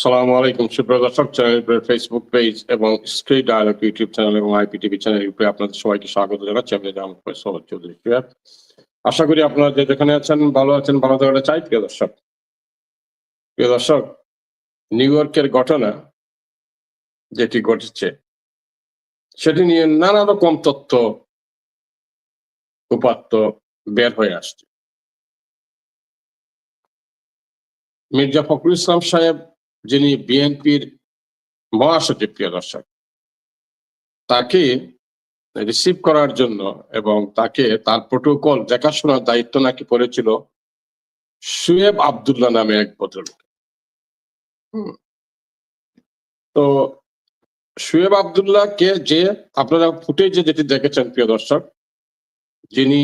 সালামু আলাইকুম সুপ্রিয় দর্শক, চ্যানেলের ফেসবুক পেজ এবং স্ক্রিট ডায়ালগ ইউটিউব চ্যানেল এবং আইপিটিভি চ্যানেল উপরে আপনাদের সবাইকে স্বাগত জানাচ্ছি। আমি জামাল ফয়সাল চৌধুরী আশা করি আপনারা যে যেখানে আছেন, ভালো আছেন, ভালো থাকাটা চাই। প্রিয় দর্শক প্রিয় দর্শক নিউ ইয়র্কের ঘটনা যেটি ঘটেছে, সেটি নিয়ে নানা রকম তথ্য, উপাত্ত বের হয়ে আসছে। মির্জা ফখরুল ইসলাম সাহেব যিনি বিএনপির মহাসচিব, প্রিয় দর্শক, তাকে রিসিভ করার জন্য এবং তাকে তার প্রোটোকল দেখাশোনার দায়িত্ব নাকি পড়েছিল সুয়েব আবদুল্লাহ নামে এক ভদ্রলোক। তো সুয়েব আবদুল্লাহকে যে আপনারা ফুটেজে যেটি দেখেছেন, প্রিয় দর্শক, যিনি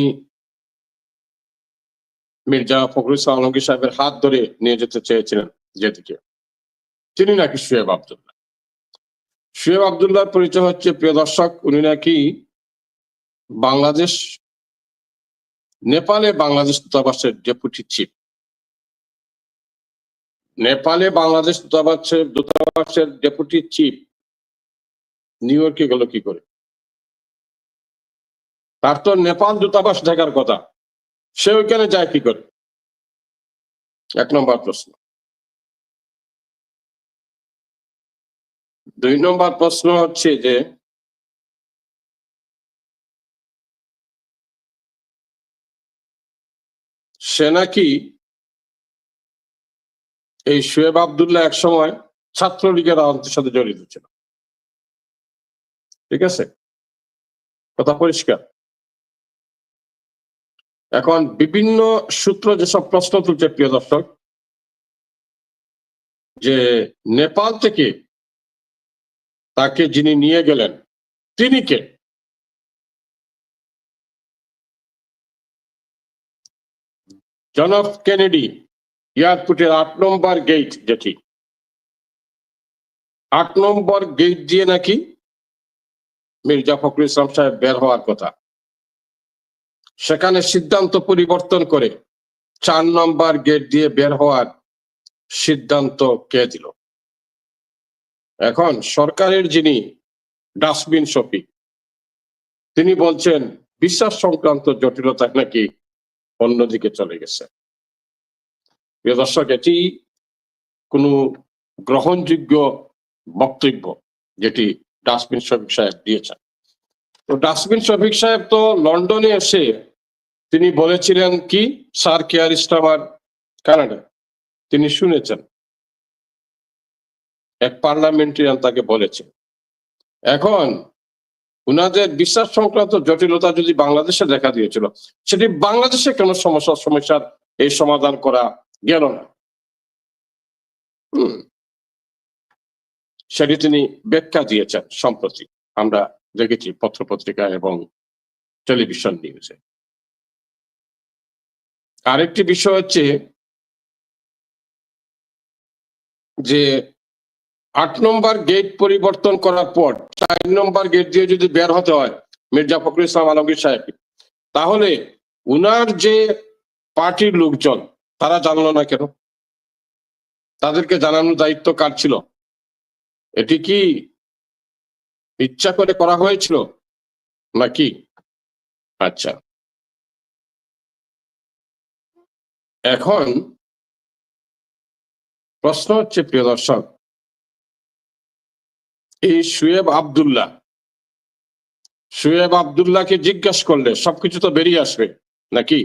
মির্জা ফখরুল ইসলাম আলমগীর সাহেবের হাত ধরে নিয়ে যেতে চেয়েছিলেন যেদিকে তিনি নাকি শুয়েব আবদুল্লাহ। শুয়েব আবদুল্লাহর পরিচয় হচ্ছে, প্রিয় দর্শক, উনি নাকি বাংলাদেশ, নেপালে বাংলাদেশ দূতাবাসের ডেপুটি চিফ। নেপালে বাংলাদেশ দূতাবাসের দূতাবাসের ডেপুটি চিফ নিউ ইয়র্কে গেল কি করে? তার তো নেপাল দূতাবাস দেখার কথা। সে ওইখানে যায় কি করে? এক নম্বর প্রশ্ন। দুই নম্বর প্রশ্ন হচ্ছে যে, সে নাকি এই শোয়েব আবদুল্লাহ এক সময় ছাত্রলীগের রাজনীতির সাথে জড়িত ছিল। ঠিক আছে? কথা পরিষ্কার। এখন বিভিন্ন সূত্র যেসব প্রশ্ন তুলছে, প্রিয় দর্শক, যে নেপাল থেকে তাকে যিনি নিয়ে গেলেন, তিনি কে? জন অফ কেনেডি এয়ারপোর্টের আট নম্বর গেট যেটি। আট নম্বর গেট দিয়ে নাকি মির্জা ফখরুল ইসলাম সাহেব বের হওয়ার কথা। সেখানে সিদ্ধান্ত পরিবর্তন করে চার নম্বর গেট দিয়ে বের হওয়ার সিদ্ধান্ত কে দিল? এখন সরকারের যিনি ডাস্টবিন শফিক, তিনি বলছেন, বিশ্বাস সংক্রান্ত জটিলতা নাকি অন্যদিকে চলে গেছে। প্রিয় দর্শক, এটি কোনো গ্রহণযোগ্য বক্তব্য যেটি ডাস্টবিন শফিক সাহেব দিয়েছেন। তো ডাস্টবিন শফিক সাহেব তো লন্ডনে এসে তিনি বলেছিলেন কি, স্যার কেয়ার স্টামার কানাডা তিনি শুনেছেন। এক পার্লামেন্টারিয়ান তাকে বলেছে। এখন উনাদের বিশ্বাস সংক্রান্ত জটিলতা যদি বাংলাদেশে দেখা দিয়েছিল, সেটি বাংলাদেশে কেন সমস্যা, সমস্যার এই সমাধান করা গেল না। সেটি তিনি ব্যাখ্যা দিয়েছেন সম্প্রতি। আমরা দেখেছি পত্রপত্রিকা এবং টেলিভিশন নিউজে। আরেকটি বিষয় হচ্ছে যে আট নম্বর গেট পরিবর্তন করার পর চার নম্বর গেট দিয়ে যদি বের হতে হয়, মির্জা ফখরুল ইসলাম আলমগীর সাহেব তাহলে উনার যে পার্টির লোকজন, তারা জানলো না কেন? তাদেরকে জানানোর দায়িত্ব কার ছিল? এটি কি ইচ্ছা করে করা হয়েছিল নাকি? আচ্ছা। এখন প্রশ্ন হচ্ছে, প্রিয় দর্শক এই শুয়েব আবদুল্লাহ। শুয়েব আবদুল্লাহকে জিজ্ঞাসা করলে সবকিছু তো বেরিয়ে আসবে, নাকি?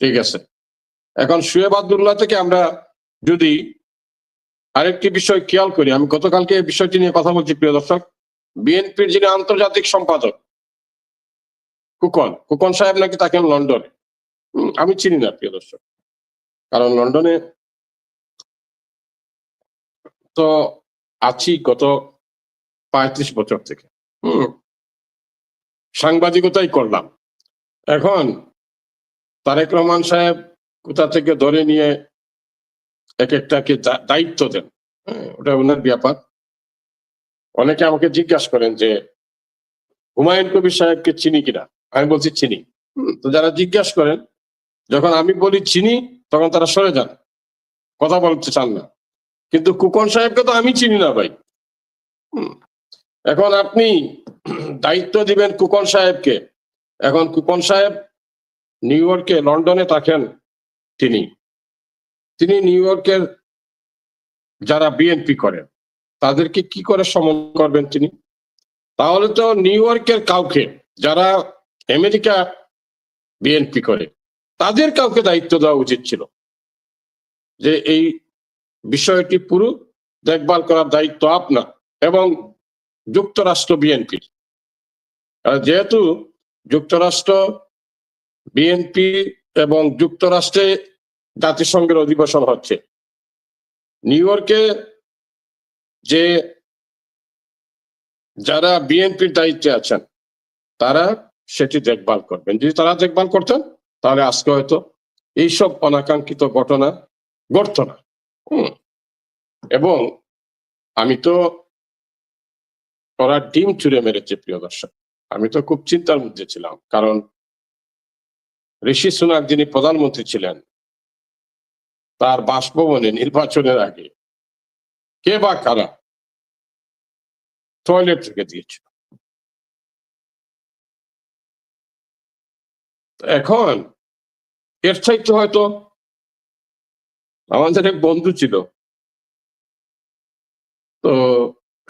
ঠিক আছে। এখন শুয়েব আবদুল্লাহ থেকে আমরা যদি আরেকটি বিষয় খেয়াল করি, আমি গতকালকে এই বিষয়টি নিয়ে কথা বলছি, প্রিয় দর্শক। বিএনপির যিনি আন্তর্জাতিক সম্পাদক কুকন কুকন সাহেব নাকি তাকে লন্ডনে আমি চিনি না, প্রিয় দর্শক। কারণ লন্ডনে তো আছি গত পঁয়ত্রিশ বছর থেকে। হুম। সাংবাদিকতাই করলাম। এখন তারেক রহমান সাহেব কোথা থেকে ধরে নিয়ে এক একটাকে দায়িত্ব দেন? হ্যাঁ, ওটা ওনার ব্যাপার। অনেকে আমাকে জিজ্ঞাসা করেন যে হুমায়ুন কবির সাহেবকে চিনি কিনা? আমি বলছি চিনি। তো যারা জিজ্ঞাসা করেন যখন আমি বলি চিনি তখন তারা সরে যান। কথা বলতে চান না। কিন্তু কুকন সাহেবকে তো আমি চিনি না ভাই। এখন আপনি দায়িত্ব দিবেন কুকন সাহেবকে। এখন কুকন সাহেব নিউ ইয়র্কে, লন্ডনে থাকেন তিনি। তিনি নিউ ইয়র্কের যারা বিএনপি করেন তাদেরকে কি করে সমন করবেন তিনি? তাহলে তো নিউ ইয়র্কের কাউকে, যারা আমেরিকা বিএনপি করে, তাদের কাউকে দায়িত্ব দেওয়া উচিত ছিল। যে এই বিষয়টি পুরো দেখভাল করার দায়িত্ব আপনার এবং যুক্তরাষ্ট্র বিএনপি যেহেতু যুক্তরাষ্ট্র বিএনপি এবং যুক্তরাষ্ট্রে জাতিসংঘের অধিবেশন হচ্ছে, নিউ ইয়র্কে যে যারা বিএনপির দায়িত্বে আছেন, তারা সেটি দেখভাল করবেন। যদি তারা দেখভাল করতেন, তাহলে আজকে হয়তো এইসব অনাকাঙ্ক্ষিত ঘটনা ঘটত না। এবং আমি তো ওরা ডিম চুরে মেরেছে, প্রিয় দর্শক। আমি তো খুব চিন্তার মধ্যে ছিলাম, কারণ ঋষি সুনাক যিনি প্রধানমন্ত্রী ছিলেন, তার বাসভবনে নির্বাচনের আগে কে বা কারা টয়লেট থেকে দিয়েছিল? এখন এর চাইতে হয়তো আমাদের এক বন্ধু ছিল। তো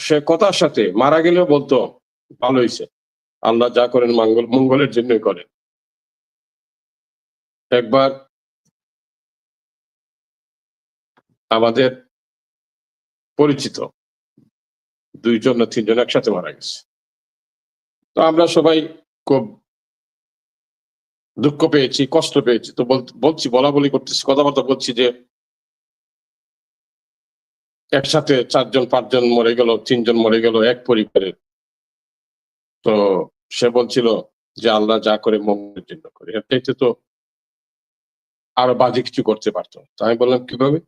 সে কথার সাথে মারা গেলেও বলতো, ভালো হয়েছে আল্লাহ যা করেন মঙ্গল, মঙ্গলের জন্যই করেন। একবার আমাদের পরিচিত দুইজন না তিনজন একসাথে মারা গেছে। তো আমরা সবাই খুব দুঃখ পেয়েছি, কষ্ট পেয়েছি। তো বল- বলছি বলা বলি করতেছি, কথাবার্তা বলছি যে একসাথে চারজন, পাঁচজন মরে গেল, তিনজন মরে গেল, এক পরিবারের। তো সে বলছিল যে, আল্লাহ যা করে মঙ্গলের জন্য করে। এর চাইতে তো আরও বাজে কিছু করতে পারতো। তো আমি বললাম, কীভাবে?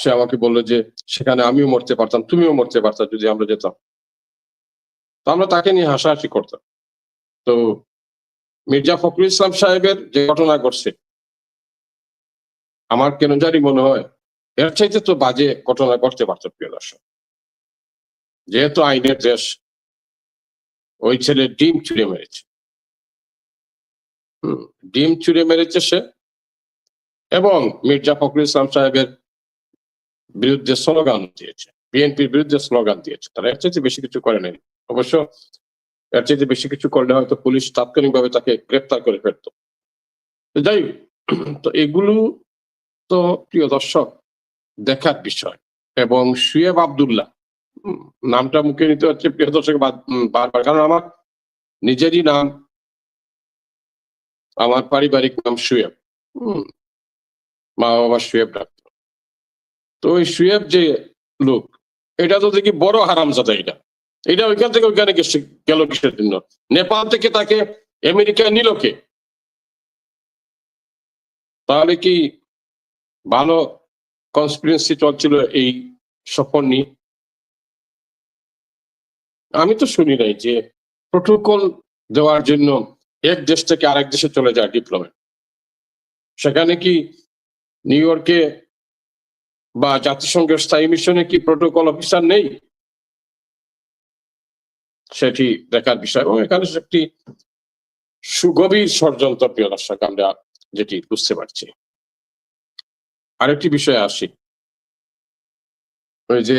সে আমাকে বলল যে, সেখানে আমিও মরতে পারতাম, তুমিও মরতে পারতাম যদি আমরা যেতাম। তো আমরা তাকে নিয়ে হাসাহাসি করতাম। তো মির্জা ফখরুল ইসলাম সাহেবের যে ঘটনা ঘটছে, আমার কেন জানি মনে হয় এর চাইতে তো বাজে ঘটনা ঘটতে পারতো, প্রিয় দর্শক। যেহেতু আইনের দেশ, ওই ছেলে ডিম চুড়ে মেরেছে। ডিম চুড়ে মেরেছে সে এবং মির্জা ফখরুল ইসলাম সাহেবের বিরুদ্ধে স্লোগান দিয়েছে, বিএনপির বিরুদ্ধে স্লোগান দিয়েছে। তারা এর চাইতে বেশি কিছু করে নাই। অবশ্য এর চাইতে বেশি কিছু করলে হয়তো পুলিশ তাৎক্ষণিকভাবে তাকে গ্রেপ্তার করে ফেলতো। যাই তো এগুলো তো, প্রিয় দর্শক দেখার বিষয়। এবং শুয়েব আবদুল্লাহ। নামটা মুখে নিতে হচ্ছে প্রিয় দর্শক বারবার। কারণ আমার নিজেরই নাম আমার পারিবারিক নাম হুম, মা বাবা শুয়েব ডাক্তার তো ওই শুয়েব যে লোক এটা তো দেখি বড় হারামজাদা এটা। এটা ওইখান থেকে ওইখানে গেল কিসের জন্য? নেপাল থেকে তাকে আমেরিকায় নিল কে? তাহলে কি ভালো কনস্পিরেন্সি চলছিল এই সফর নিয়ে। আমি তো শুনি নাই যে প্রোটোকল দেওয়ার জন্য এক দেশ থেকে আরেক দেশে চলে যায় ডিপ্লোমেট সেখানে কি নিউ ইয়র্কে বা জাতিসংঘের স্থায়ী মিশনে কি প্রোটোকল অফিসার নেই? সেটি দেখার বিষয়। এবং এখানে একটি সুগভীর ষড়যন্ত্র, প্রিয় দর্শক, আমরা যেটি বুঝতে পারছি। আরেকটি বিষয়ে আসি। ওই যে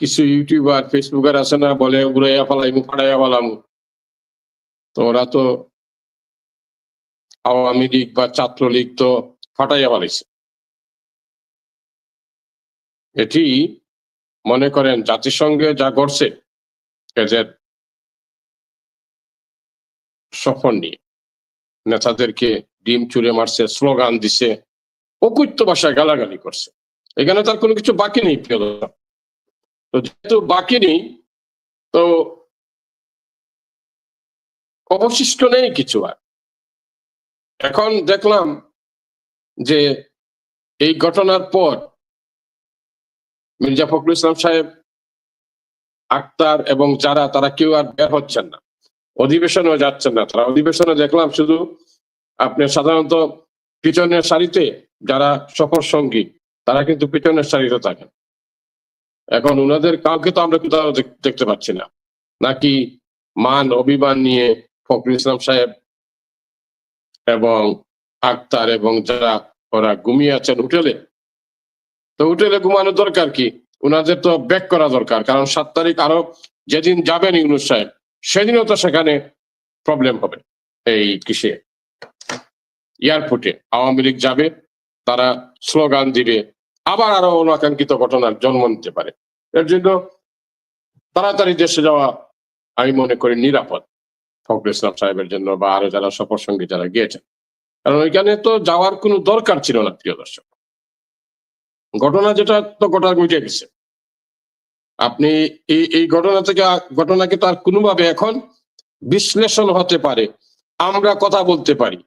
কিছু ইউটিউবার, ফেসবুকার আছে না, বলে, উড়াইয়া পালাইম ফাড়াইয়া পালাম তো ওরা তো আওয়ামী লীগ বা ছাত্রলীগ তো ফাটাইয়া পালাইছে এটি মনে করেন জাতিসংঘে যা ঘটছে, এদের সফর নিয়ে। নেতাদেরকে ডিম চুরে মারছে, স্লোগান দিছে অকুত্য ভাষায় গালাগালি করছে। এখানে তার কোনো কিছু বাকি নেই, প্রিয়। তো যেহেতু বাকি নেই, তো অবশিষ্ট নেই কিছু আর। এখন দেখলাম যে এই ঘটনার পর মির্জা ফখরুল ইসলাম সাহেব, আক্তার এবং যারা, তারা কেউ আর বের হচ্ছেন না। অধিবেশনেও যাচ্ছেন না তারা। অধিবেশনে দেখলাম শুধু আপনি সাধারণত পিছনের সারিতে যারা সফর সঙ্গী, তারা কিন্তু পিছনের সারিতে থাকেন। এখন ওনাদের কাউকে তো আমরা কোথাও দেখতে পাচ্ছি না। নাকি মান, অভিমান নিয়ে ফখরুল ইসলাম সাহেব এবং আক্তার এবং যারা ওরা ঘুমিয়ে আছেন হোটেলে, তো হোটেলে ঘুমানোর দরকার কি? ওনাদের তো ব্যাক করা দরকার, কারণ সাত তারিখ আরও যেদিন যাবেন ইউনুস সাহেব, সেদিনও তো সেখানে প্রবলেম হবে এই কিসে? এয়ারপোর্টে আওয়ামী লীগ যাবে তারা স্লোগান দিবে। আবার আরও অনাকাঙ্ক্ষিত ঘটনার জন্ম নিতে পারে। এর জন্য তাড়াতাড়ি দেশে যাওয়া আমি মনে করি নিরাপদ ফখরুল ইসলাম সাহেবের জন্য বা আরও যারা সফর সঙ্গী যারা গিয়েছেন। কারণ ওইখানে তো যাওয়ার কোনো দরকার ছিল না, প্রিয় দর্শক। ঘটনা যেটা তো গোটা গুজে গেছে। আপনি এই এই ঘটনা থেকে, ঘটনাকে তো আর কোনোভাবে এখন বিশ্লেষণ হতে পারে। আমরা কথা বলতে পারি।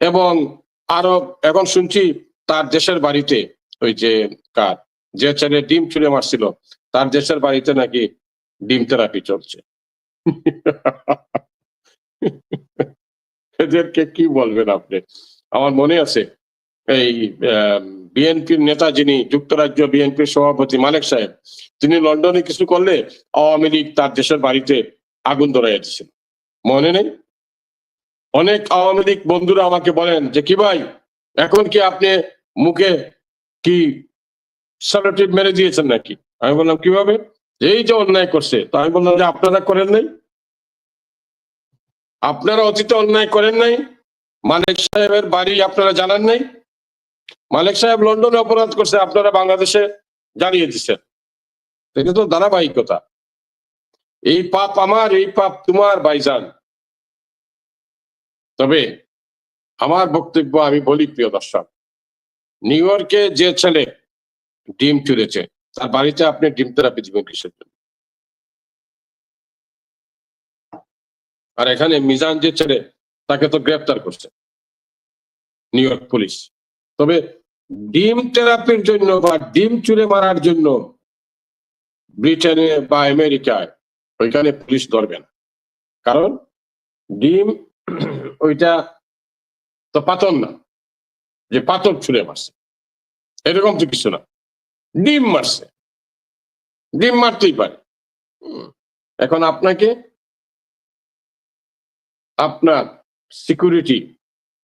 এবং আরও এখন শুনছি তার দেশের বাড়িতে ওই যে কার, যে ছেলে ডিম ছুঁড়ে মারছিল, তার দেশের বাড়িতে নাকি ডিম থেরাপি চলছে। এদেরকে কি বলবেন আপনি? আমার মনে আছে, এই বিএনপির নেতা যিনি, যুক্তরাজ্য বিএনপির সভাপতি মালেক সাহেব, তিনি লন্ডনে কিছু করলে আওয়ামী লীগ তার দেশের বাড়িতে আগুন ধরাই দিচ্ছেন মনে নেই? অনেক আওয়ামী লীগ বন্ধুরা আমাকে বলেন যে, কি ভাই, এখন কি আপনি মুখে কি সালোটিভ মেরে দিয়েছেন নাকি? আমি বললাম, কীভাবে? এই যে অন্যায় করছে। তো আমি বললাম যে, আপনারা করেন নাই? আপনারা অতীতে অন্যায় করেন নাই? মালিক সাহেবের বাড়ি আপনারা জানান নাই? মালিক সাহেব লন্ডনে অপরাধ করছে, আপনারা বাংলাদেশে জানিয়ে দিচ্ছেন। এটা তো ধারাবাহিকতা। এই পাপ আমার, এই পাপ তোমার, ভাইজান। তবে আমার বক্তব্য আমি বলি, প্রিয় দর্শক, নিউ ইয়র্কে যে ছেলে ডিম চুরেছে, তার বাড়িতে আপনি ডিম থেরাপি দিবেন কিসের জন্য? আর এখানে মিজান যে ছেলে, তাকে তো গ্রেপ্তার করছে নিউ ইয়র্ক পুলিশ। তবে ডিম থেরাপির জন্য বা ডিম চুরে মারার জন্য ব্রিটেনে বা আমেরিকায় ওইখানে পুলিশ ধরবে না। কারণ ডিম ওইটা তো পাথর না, যে পাথর ছুঁড়ে মারছে। এরকম তো কিছু না। ডিম মারছে। ডিম মারতেই পারে। এখন আপনাকে আপনার সিকিউরিটি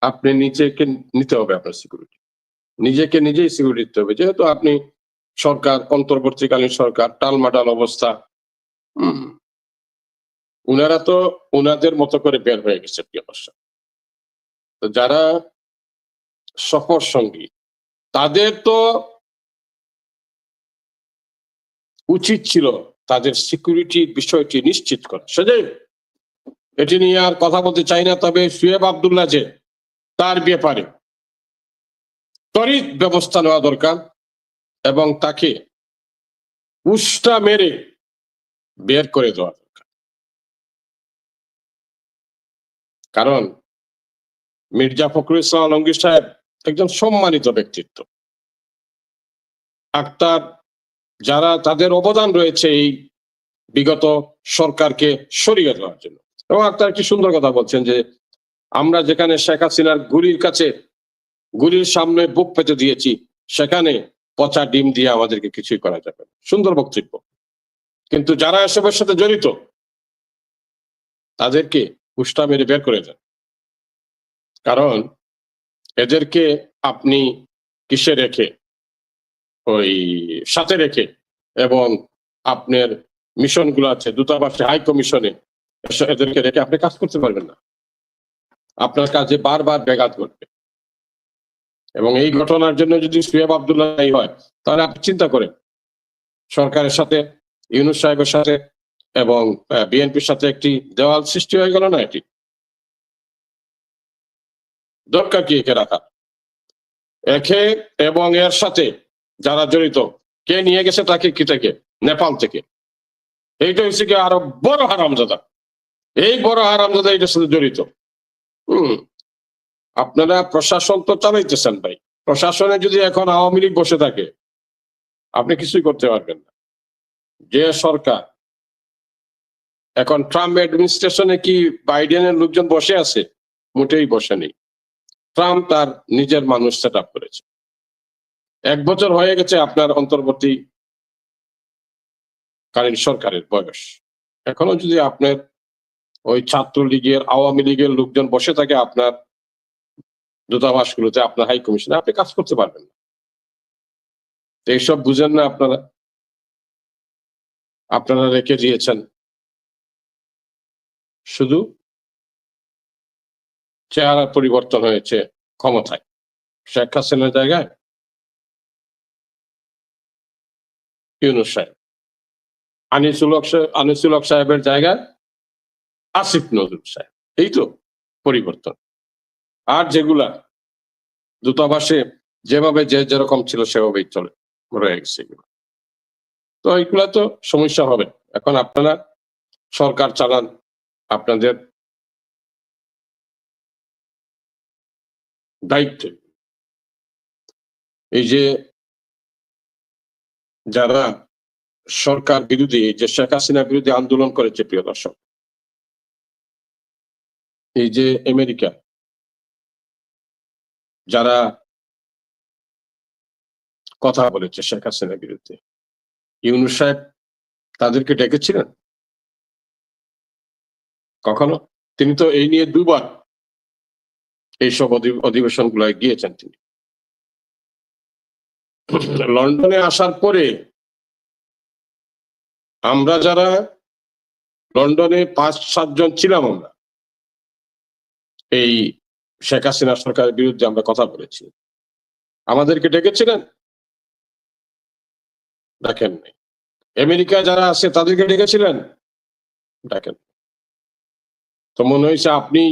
আপনি নিজেকে নিতে হবে আপনার সিকিউরিটি। নিজেকে নিজেই সিকিউরিটি দিতে হবে। যেহেতু আপনি সরকার, অন্তর্বর্তীকালীন সরকার, টালমাটাল অবস্থা। উনারা তো উনাদের মতো করে বের হয়ে গেছে, প্রিয় দর্শক। যারা সফর সঙ্গী, তাদের তো উচিত ছিল তাদের সিকিউরিটি বিষয়টি নিশ্চিত করা। সেটাই এটি নিয়ে আর কথা বলতে চাই না, তবে সুয়েব আবদুল্লাহ যে, তার ব্যাপারে ত্বরিত ব্যবস্থা নেওয়া দরকার এবং তাকে উষ্টা মেরে বের করে দেওয়া কারণ মির্জা ফখরুল ইসলাম আলমগীর সাহেব একজন সম্মানিত ব্যক্তিত্ব। আক্তার যারা তাদের অবদান রয়েছে এই বিগত সরকারকে সরিয়ে দেওয়ার জন্য। এবং আক্তার একটি সুন্দর কথা বলছেন যে, আমরা যেখানে শেখ হাসিনার গুলির কাছে, গুলির সামনে বুক পেতে দিয়েছি, সেখানে পচা ডিম দিয়ে আমাদেরকে কিছুই করা যাবে সুন্দর বক্তব্য। কিন্তু যারা এসবের সাথে জড়িত, তাদেরকে উষ্টা মেরে বের করে দেন। কারণ এদেরকে আপনি কিসে রেখে? ওই সাথে রেখে। এবং আপনার মিশনগুলো আছে, দূতাবাসে, হাই কমিশনে এদেরকে রেখে আপনি কাজ করতে পারবেন না। আপনার কাজে বারবার ব্যাঘাত ঘটবে। এবং এই ঘটনার জন্য যদি সুয়েব আবদুল্লাহ হয়, তাহলে আপনি চিন্তা করেন। সরকারের সাথে, ইউনুস সাহেবের সাথে এবং বিএনপির সাথে একটি দেওয়াল সৃষ্টি হয়ে গেল না এটি? দরকার কি একে রাখা? একে এবং এর সাথে যারা জড়িত, কে নিয়ে গেছে তাকে কি থেকে? নেপাল থেকে। এইটা হচ্ছে কি আরও বড় হারামজাদা। এই বড় হারামজাদা এটার সাথে জড়িত। হম। আপনারা প্রশাসন তো চালাইতেছেন ভাই। প্রশাসনে যদি এখন আওয়ামী লীগ বসে থাকে, আপনি কিছুই করতে পারবেন না। যে সরকার এখন ট্রাম্প অ্যাডমিনিস্ট্রেশনে কি বাইডেনের লোকজন বসে আছে? মোটেই বসে নেই। ট্রাম্প তার নিজের মানুষ সেট আপ করেছে। এক বছর হয়ে গেছে আপনার অন্তর্বর্তী কালীন সরকারের বয়স। এখনও যদি আপনার ওই ছাত্রলীগের, আওয়ামী লীগের লোকজন বসে থাকে আপনার দূতাবাসগুলোতে, আপনার হাই কমিশনে আপনি কাজ করতে পারবেন না। এইসব বুঝেন না আপনারা। আপনারা রেখে দিয়েছেন। শুধু চেহারা পরিবর্তন হয়েছে ক্ষমতায়। শেখ হাসিনার জায়গায় ইউনুস সাহেব। আনিসুল আনিসুল হক সাহেবের জায়গায় আসিফ নজরুল সাহেব। এই তো পরিবর্তন। আর যেগুলা দূতাবাসে যেভাবে যে যেরকম ছিল সেভাবেই চলে, রয়ে গেছে এগুলো। তো এইগুলা তো সমস্যা হবে। এখন আপনারা সরকার চালান আপনাদের দায়িত্ব। এই যে যারা সরকার বিরোধী যে শেখ হাসিনা বিরোধী আন্দোলন করেছে, প্রিয় দর্শক, এই যে আমেরিকা, যারা কথা বলেছে শেখ হাসিনার বিরুদ্ধে, ইউনুস সাহেব তাদেরকে ডেকেছিলেন? কখনো? তিনি তো এই নিয়ে দুবার এইসব অধিবেশন গুলায় গিয়েছেন তিনি। লন্ডনে আসার পরে আমরা যারা লন্ডনে পাঁচ সাতজন ছিলাম আমরা, এই শেখ হাসিনা সরকারের বিরুদ্ধে আমরা কথা বলেছি। আমাদেরকে ডেকেছিলেন? ডাকেন আমেরিকা যারা আছে তাদেরকে ডেকেছিলেন? ডাকেন তো মনে হয়েছে আপনি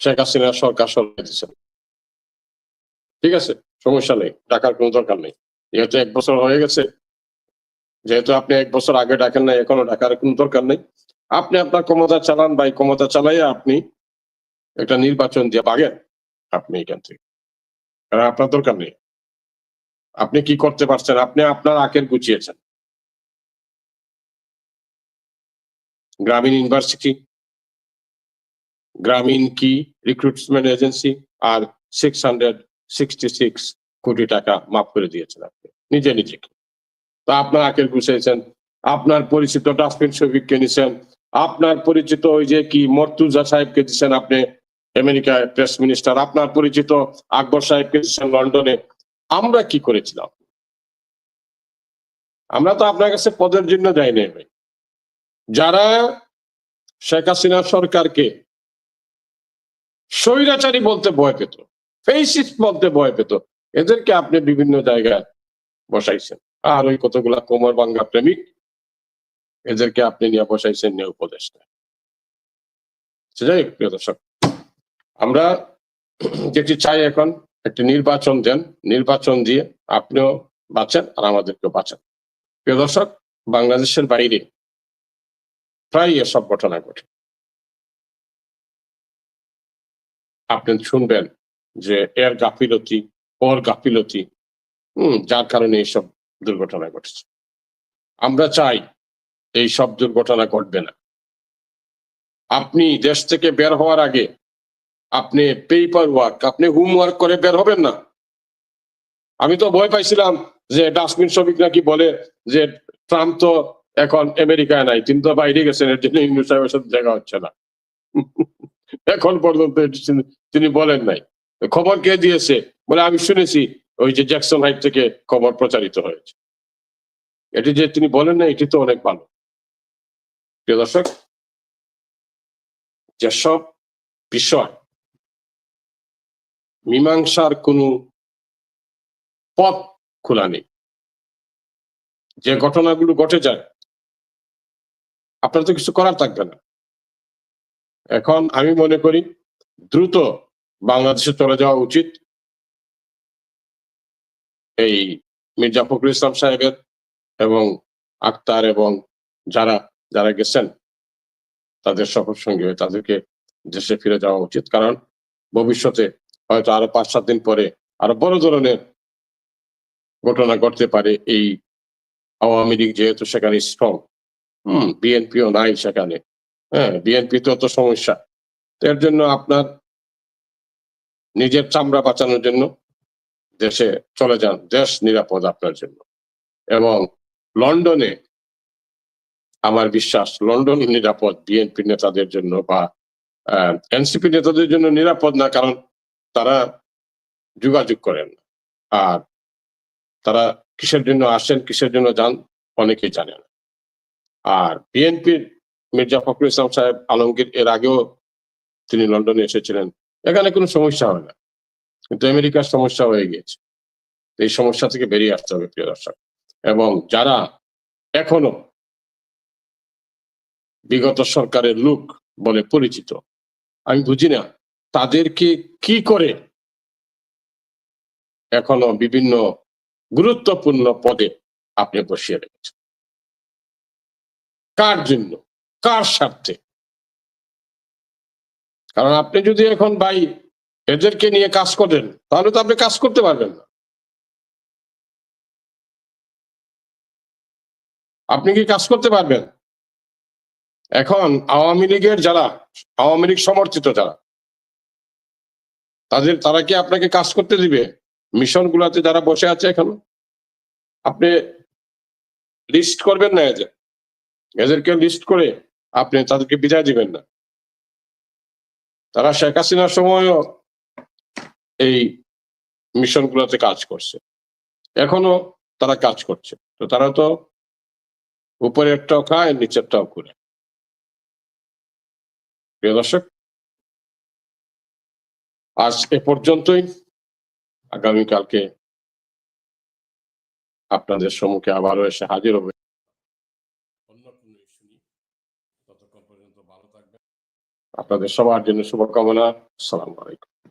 শেখ হাসিনা সরকার সরিয়ে দিচ্ছেন ঠিক আছে, সমস্যা নেই, ডাকার কোনো দরকার নেই। যেহেতু এক বছর হয়ে গেছে, যেহেতু আপনি এক বছর আগে ডাকেন নাই, এখনও ডাকার কোনো দরকার নেই। আপনি আপনার ক্ষমতা চালান বা ক্ষমতা চালাইয়া আপনি একটা নির্বাচন দিয়ে পাগেন আপনি এখান থেকে। কারণ আপনার দরকার নেই। আপনি কি করতে পারছেন? আপনি আপনার আকের গুছিয়েছেন। গ্রামীণ ইউনিভার্সিটি গ্রামীণ কি রিক্রুটমেন্ট এজেন্সি আর সিক্স হান্ড্রেড সিক্সটি সিক্স কোটি টাকা মাফ করে দিয়েছেন আপনি। নিজে নিজেকে তা আপনার আকের গুছিয়েছেন আপনার পরিচিত ডাস্টবিন শফিককে নিছেন আপনার পরিচিত ওই যে কি মর্তুজা সাহেবকে দিচ্ছেন আপনি আমেরিকায় প্রেস মিনিস্টার, আপনার পরিচিত আকবর সাহেবকে দিচ্ছেন লন্ডনে। আমরা কি করেছিলাম? আমরা তো আপনার কাছে পদের জন্য যাইনি ভাই। যারা শেখ হাসিনা সরকারকে স্বৈরাচারী বলতে ভয় পেত ফেসিস্ট বলতে ভয় পেত, এদেরকে আপনি বিভিন্ন জায়গায় বসাইছেন। আর ওই কতগুলা কোমর বাঙ্গা প্রেমিক, এদেরকে আপনি নিয়ে বসাইছেন নিয়ে উপদেষ্টা। প্রিয় দর্শক, আমরা যেটি চাই এখন, একটি নির্বাচন দেন, নির্বাচন দিয়ে আপনিও বাঁচেন আর আমাদেরকেও বাঁচান। প্রিয় দর্শক, বাংলাদেশের বাইরে প্রায় এসব ঘটনা ঘটে। আপনি শুনবেন যে এর গাফিলতি, ওর গাফিলতি, হম, যার কারণে এইসব দুর্ঘটনা ঘটেছে। আমরা চাই এই সব দুর্ঘটনা ঘটবে না। আপনি দেশ থেকে বের হওয়ার আগে আপনি পেপার ওয়ার্ক আপনি হোমওয়ার্ক করে বের হবেন না। আমি তো ভয় পাইছিলাম যে ডাস্টবিন শ্রমিক নাকি বলে যে ট্রাম্প তো এখন আমেরিকায় নাই তিনি তো বাইরে গেছেন, এর জন্য ইংলিশ সাহেবের সাথে দেখা হচ্ছে না। এখন পর্যন্ত তিনি বলেন নাই। খবর কে দিয়েছে? বলে, আমি শুনেছি, ওই যে জ্যাকসন হাইট থেকে খবর প্রচারিত হয়েছে। এটি যে তিনি বলেন না এটি তো অনেক ভালো। প্রিয় দর্শক, যেসব বিষয় মীমাংসার কোনো পথ খোলা নেই, যে ঘটনাগুলো ঘটে যায় আপনার তো কিছু করার থাকবে না। এখন আমি মনে করি দ্রুত বাংলাদেশে চলে যাওয়া উচিত। এই মির্জা ফখরুল ইসলাম সাহেবের এবং আক্তার এবং যারা যারা গেছেন, তাদের সফর সঙ্গে হয়ে তাদেরকে দেশে ফিরে যাওয়া উচিত। কারণ ভবিষ্যতে হয়তো আরও পাঁচ, সাত দিন পরে আরও বড় ধরনের ঘটনা ঘটতে পারে। এই আওয়ামী লীগ যেহেতু সেখানে স্ট্রং হম বিএনপিও নাই সেখানে। হ্যাঁ বিএনপি তো তো সমস্যা। এর জন্য আপনার নিজের চামড়া বাঁচানোর জন্য দেশে চলে যান, দেশ নিরাপদ আপনার জন্য। এবং লন্ডনে আমার বিশ্বাস, লন্ডন নিরাপদ বিএনপি নেতাদের জন্য বা এনসিপি নেতাদের জন্য নিরাপদ না, কারণ তারা যোগাযোগ করেন। আর তারা কিসের জন্য আসেন, কিসের জন্য যান, অনেকেই জানে না। আর বিএনপির মির্জা ফখরুল ইসলাম সাহেব আলমগীর, এর আগেও তিনি লন্ডনে এসেছিলেন। এখানে কোনো সমস্যা হয় না। কিন্তু আমেরিকার সমস্যা হয়ে গিয়েছে। এই সমস্যা থেকে বেরিয়ে আসতে হবে, প্রিয় দর্শক। এবং যারা এখনও বিগত সরকারের লোক বলে পরিচিত, আমি বুঝি না তাদেরকে কি করে এখনও বিভিন্ন গুরুত্বপূর্ণ পদে আপনি বসিয়ে রেখেছেন। কার জন্য? কার স্বার্থে? কারণ আপনি যদি এখন ভাই এদেরকে নিয়ে কাজ করেন, তাহলে তো আপনি কাজ করতে পারবেন না। আপনি কি কাজ করতে পারবেন? এখন আওয়ামী লীগের যারা, আওয়ামী লীগ সমর্থিত যারা, তাদের, তারা কি আপনাকে কাজ করতে দিবে? মিশন গুলাতে যারা বসে আছে এখন? আপনি লিস্ট করবেন না এদের? এদেরকে লিস্ট করে আপনি তাদেরকে বিদায় দিবেন না। তারা শেখ হাসিনার সময়ও এই মিশন গুলাতে কাজ করছে। এখনও তারা কাজ করছে। তো তারা তো উপরেরটাও খায়, নিচেরটাও করে প্রিয় দর্শক, আজ এ পর্যন্তই। আগামীকালকে আপনাদের সম্মুখে আবারও এসে হাজির হবে অন্য কোনো ইস্যু নিয়ে ততক্ষণ পর্যন্ত ভালো থাকবেন আপনাদের সবার জন্য শুভকামনা। সালাম আলাইকুম।